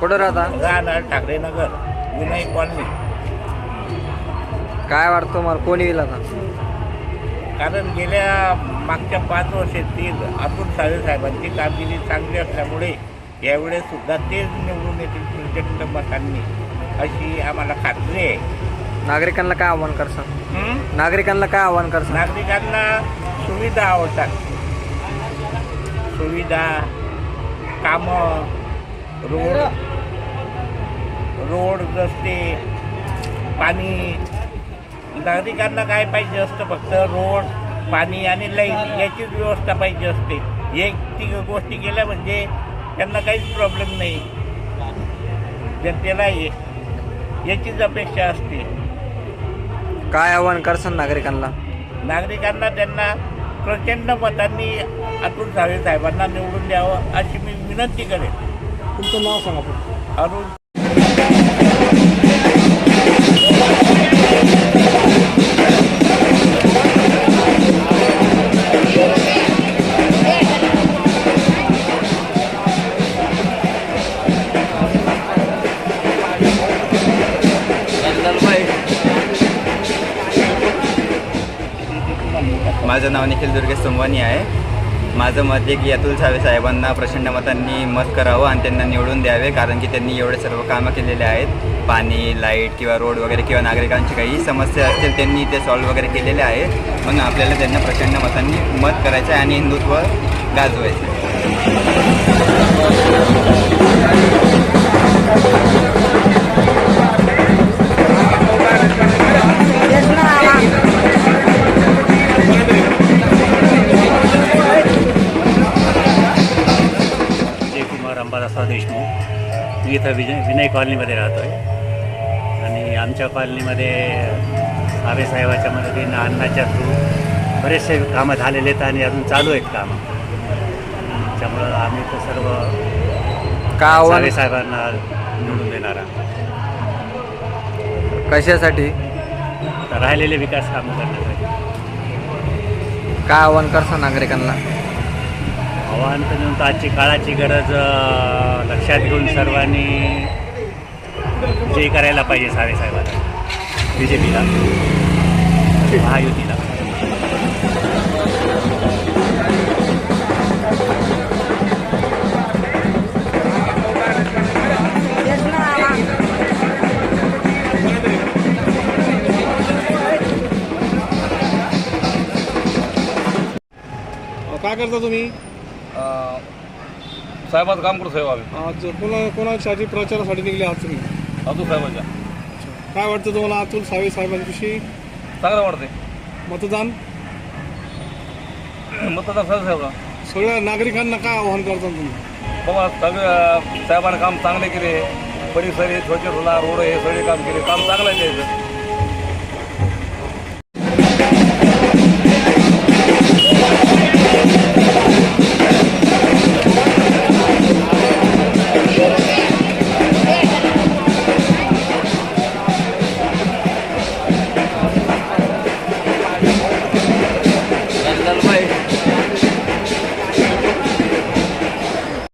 कुठं राहता? राहणार ठाकरे नगर विनय कॉलनी काय वाटतं मला कोणी येईल आता? कारण गेल्या मागच्या पाच वर्षातील अतुल सावे साहेबांची कामगिरी चांगली असल्यामुळे यावेळेस सुद्धा तेच निवडून येतील प्रचंड मतांनी अशी आम्हाला खात्री आहे. नागरिकांना काय आव्हान करसान हं? नागरिकांना काय आव्हान करसान नागरिकांना सुविधा आवडतात सुविधा कामं रोड. रोड रस्ते पाणी. नागरिकांना काय पाहिजे असतं फक्त रोड पाणी आणि लाइट याचीच व्यवस्था पाहिजे असते. एक ती गोष्टी केल्या म्हणजे त्यांना काहीच प्रॉब्लेम नाही. जनतेला ये याचीच अपेक्षा असते. काय आव्हान करसान नागरिकांना? नागरिकांना त्यांना प्रचंड मतांनी अतुल सावे साहेबांना निवडून द्यावं अशी मी विनंती करेन. तुमचं नाव सांगा पण अरुण माझं नाव निखिल दुर्गे सोमवानी आहे माझं मत आहे की अतुल सावे साहेबांना प्रचंड मतांनी मत करावं आणि त्यांना निवडून द्यावे कारण की त्यांनी एवढे सर्व कामं केलेले आहेत. पाणी लाइट किंवा रोड वगैरे किंवा नागरिकांची काही समस्या असतील त्यांनी ते सॉल्व्ह वगैरे केलेले आहेत. म्हणून आपल्याला त्यांना प्रचंड मतांनी मत करायचं आहे आणि हिंदुत्व गाजवायचं अंबादासराव देशमुख. मी इथं विजय विनय कॉलनीमध्ये राहतो आहे आणि आमच्या कॉलनीमध्ये साहेबाच्या मदतीनं अन्नाच्या थ्रू बरेचसे कामं झालेले आहेत आणि अजून चालू आहेत कामं. त्यामुळं आम्ही तर सर्व काय आव्हान? साहेबांना निवडून देणार आहोत. कशासाठी? राहिलेले विकास कामं करण्यासाठी. काय आव्हान करसान नागरिकांना? आव्हान तर आजची काळाची गरज लक्षात घेऊन सर्वांनी जे करायला पाहिजे सावे साहेबांना बी जे पीला महायुतीला. काय करता तुम्ही? साहेबाचं काम करू साहेब आम्ही. आज कोणा कोणासाठी प्रचारासाठी निघले आहात तुम्ही? अतुल साहेबाच्या. काय वाटतं तुम्हाला अतुल सावे साहेबांविषयी? चांगलं वाटते मतदान? मतदार साहेब साहेब. सगळ्या नागरिकांना काय आव्हान करता तुम्ही? बाबा सगळं साहेबांनी काम चांगले केले. परिसर हे छोटे रोला रोड हे सगळे काम केले. काम चांगलं आहे त्याचं.